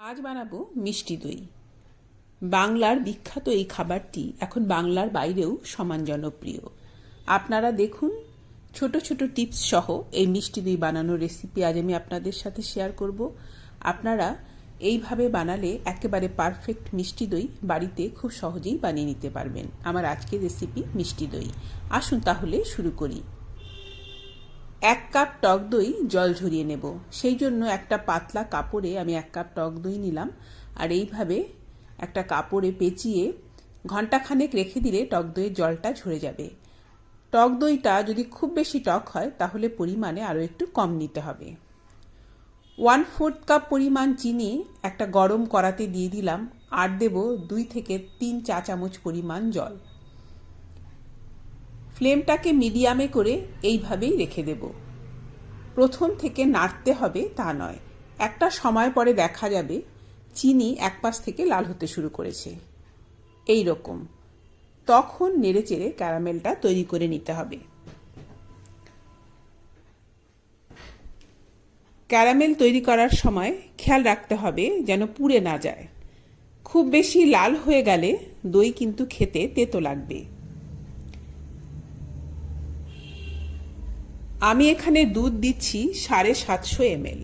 আজ বানাবো মিষ্টি দই। বাংলার বিখ্যাত এই খাবারটি এখন বাংলার বাইরেও সমান জনপ্রিয়। আপনারা দেখুন, ছোট ছোট টিপস সহ এই মিষ্টি দই বানানোর রেসিপি আজ আমি আপনাদের সাথে শেয়ার করব। আপনারা এইভাবে বানালে একেবারে পারফেক্ট মিষ্টি দই বাড়িতে খুব সহজেই বানিয়ে নিতে পারবেন। আমার আজকের রেসিপি মিষ্টি দই। আসুন তাহলে শুরু করি। এক কাপ টক দই জল ঝরিয়ে নেব। সেই জন্য একটা পাতলা কাপড়ে আমি এক কাপ টক দই নিলাম। আর এইভাবে একটা কাপড়ে পেঁচিয়ে ঘন্টাখানেক রেখে দিলে টক দইয়ের জলটা ঝরে যাবে। টক দইটা যদি খুব বেশি টক হয়, তাহলে পরিমাণে আরও একটু কম নিতে হবে। ওয়ান ফোর্থ কাপ পরিমাণ চিনি একটা গরম করাতে দিয়ে দিলাম। আর দেব দুই থেকে তিন চা চামচ পরিমাণ জল। ফ্লেমটাকে মিডিয়ামে করে এইভাবেই রেখে দেব। প্রথম থেকে নাড়তে হবে তা নয়। একটা সময় পরে দেখা যাবে চিনি এক পাশ থেকে লাল হতে শুরু করেছে। এই রকম। তখন নেড়েচেড়ে ক্যারামেলটা তৈরি করে নিতে হবে। ক্যারামেল তৈরি করার সময় খেয়াল রাখতে হবে যেন পুড়ে না যায়। খুব বেশি লাল হয়ে গেলে দই কিন্তু খেতে তেতো লাগবে। আমি এখানে দুধ দিচ্ছি সাড়ে সাতশো এমএল।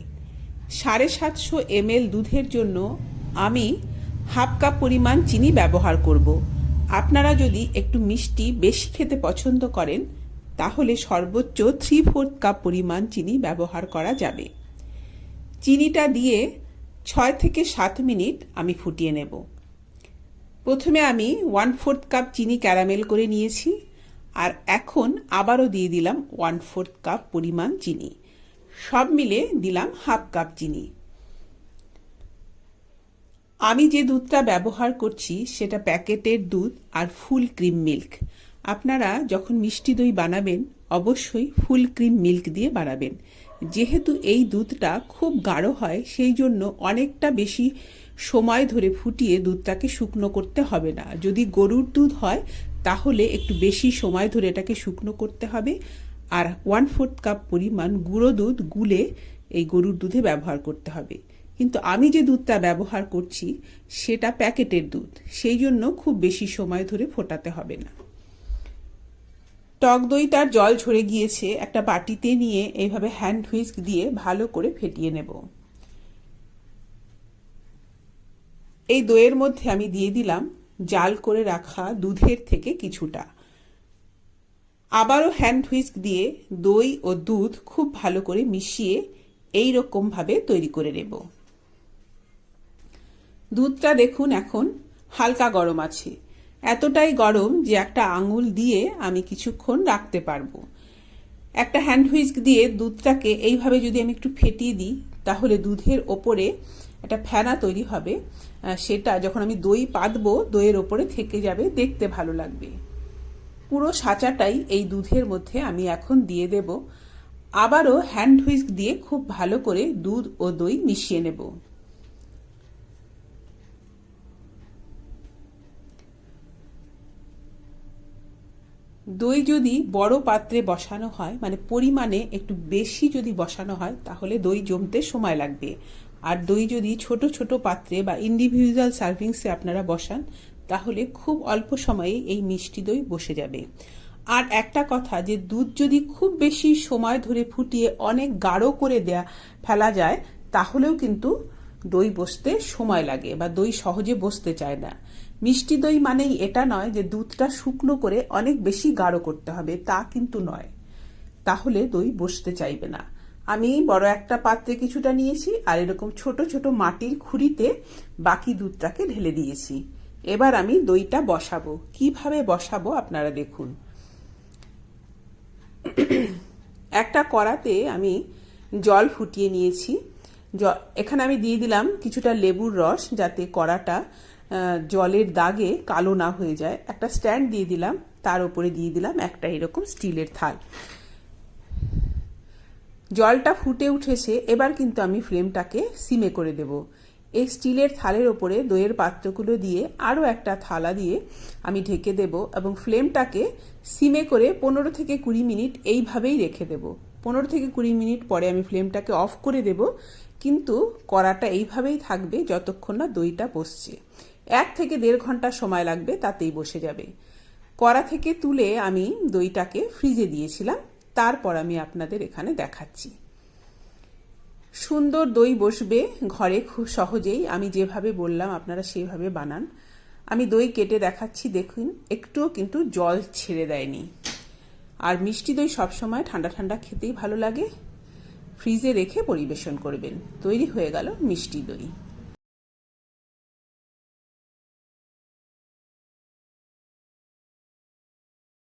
সাড়ে সাতশো এমএল দুধের জন্য আমি হাফ কাপ পরিমাণ চিনি ব্যবহার করব। আপনারা যদি একটু মিষ্টি বেশি খেতে পছন্দ করেন, তাহলে সর্বোচ্চ থ্রি ফোর্থ কাপ পরিমাণ চিনি ব্যবহার করা যাবে। চিনিটা দিয়ে ছয় থেকে সাত মিনিট আমি ফুটিয়ে নেব। প্রথমে আমি ওয়ান ফোর্থ কাপ চিনি ক্যারামেল করে নিয়েছি। আর এখন আবারও দিয়ে দিলাম ওয়ান ফোর্থ কাপ পরিমাণ চিনি। সব মিলে দিলাম হাফ কাপ চিনি। আমি যে দুধটা ব্যবহার করছি সেটা প্যাকেটের দুধ আর ফুল ক্রিম মিল্ক। আপনারা যখন মিষ্টি দই বানাবেন, অবশ্যই ফুল ক্রিম মিল্ক দিয়ে বানাবেন। যেহেতু এই দুধটা খুব গাঢ় হয়, সেই জন্য অনেকটা বেশি সময় ধরে ফুটিয়ে দুধটাকে শুকনো করতে হবে না। যদি গরুর দুধ হয়, তাহলে একটু বেশি সময় ধরে এটাকে শুকনো করতে হবে। আর ওয়ান ফোর্থ কাপ পরিমাণ গুঁড়ো দুধ গুলে এই গরুর দুধে ব্যবহার করতে হবে। কিন্তু আমি যে দুধটা ব্যবহার করছি, সেটা প্যাকেটের দুধ। সেই জন্য খুব বেশি সময় ধরে ফোটাতে হবে না। টক দই তার জল ঝরে গিয়েছে, একটা বাটিতে নিয়ে এইভাবে হ্যান্ড হুইস্ক দিয়ে ভালো করে ফেটিয়ে নেব। এই দইয়ের মধ্যে আমি দিয়ে দিলাম জাল করে রাখা দুধের থেকে কিছুটা। আবারও হ্যান্ড হুইস্ক দিয়ে দই ও দুধ খুব ভালো করে মিশিয়ে এই রকমভাবে তৈরি করে নেব। দুধটা দেখুন এখন হালকা গরম আছে। এতটাই গরম যে একটা আঙুল দিয়ে আমি কিছুক্ষণ রাখতে পারব। একটা হ্যান্ড হুইস্ক দিয়ে দুধটাকে এইভাবে যদি আমি একটু ফেটিয়ে দিই, তাহলে দুধের ওপরে একটা ফেনা তৈরি হবে সেটা যখন আমি দই পাতবো, দইয়ের ওপরে থেকে যাবে, দেখতে ভালো লাগবে। পুরো সাঁচাটাই এই দুধের মধ্যে আমি এখন দিয়ে দেব। আবারও হ্যান্ড হুইস্ক দিয়ে খুব ভালো করে দুধ ও দই মিশিয়ে নেব। দই যদি বড় পাত্রে বসানো হয় মানে পরিমাণে একটু বেশি যদি বসানো হয়, তাহলে দই জমতে সময় লাগবে। আর দই যদি ছোট ছোট পাত্রে বা ইন্ডিভিজুয়াল সার্ভিংসে আপনারা বসান, তাহলে খুব অল্প সময়ে এই মিষ্টি দই বসে যাবে। আর একটা কথা যে দুধ যদি খুব বেশি সময় ধরে ফুটিয়ে অনেক গাঢ় করে দেয়া, ফেলা যায়, তাহলেও কিন্তু দই বসতে সময় লাগে বা দই সহজে বসতে চায় না। মিষ্টি দই মানেই এটা নয় যে দুধটা শুকনো করে অনেক বেশি গাঢ় করতে হবে, তা কিন্তু নয়। তাহলে দই বসতে চাইবে না। আমি বড় একটা পাত্রে কিছুটা নিয়েছি আর এরকম ছোট ছোট মাটির খুঁড়িতে বাকি দুধটাকে ঢেলে দিয়েছি। এবার আমি দইটা বসাবো। কীভাবে বসাবো আপনারা দেখুন। একটা কড়াতে আমি জল ফুটিয়ে নিয়েছি। এখানে আমি দিয়ে দিলাম কিছুটা লেবুর রস যাতে কড়াটা জলের দাগে কালো না হয়ে যায়। একটা স্ট্যান্ড দিয়ে দিলাম। তার উপরে দিয়ে দিলাম একটা এরকম স্টিলের থাল। জলটা ফুটে উঠেছে, এবার কিন্তু আমি ফ্লেমটাকে সিমে করে দেব। এই স্টিলের থালের ওপরে দইয়ের পাত্রগুলো দিয়ে আরও একটা থালা দিয়ে আমি ঢেকে দেব এবং ফ্লেমটাকে সিমে করে পনেরো থেকে কুড়ি মিনিট এইভাবেই রেখে দেব। পনেরো থেকে কুড়ি মিনিট পরে আমি ফ্লেমটাকে অফ করে দেব, কিন্তু কড়াটা এইভাবেই থাকবে যতক্ষণ না দইটা বসছে। এক থেকে দেড় ঘণ্টা সময় লাগবে তাতেই বসে যাবে। কড়া থেকে তুলে আমি দইটাকে ফ্রিজে দিয়েছিলাম। তারপর আমি আপনাদের এখানে দেখাচ্ছি। সুন্দর দই বসবে ঘরে খুব সহজেই। আমি যেভাবে বললাম, আপনারা সেভাবে বানান। আমি দই কেটে দেখাচ্ছি, দেখুন। একটুও কিন্তু জল ছেড়ে দেয়নি। আর মিষ্টি দই সবসময় ঠান্ডা ঠান্ডা খেতেই ভালো লাগে। ফ্রিজে রেখে পরিবেশন করবেন। তৈরি হয়ে গেল মিষ্টি দই।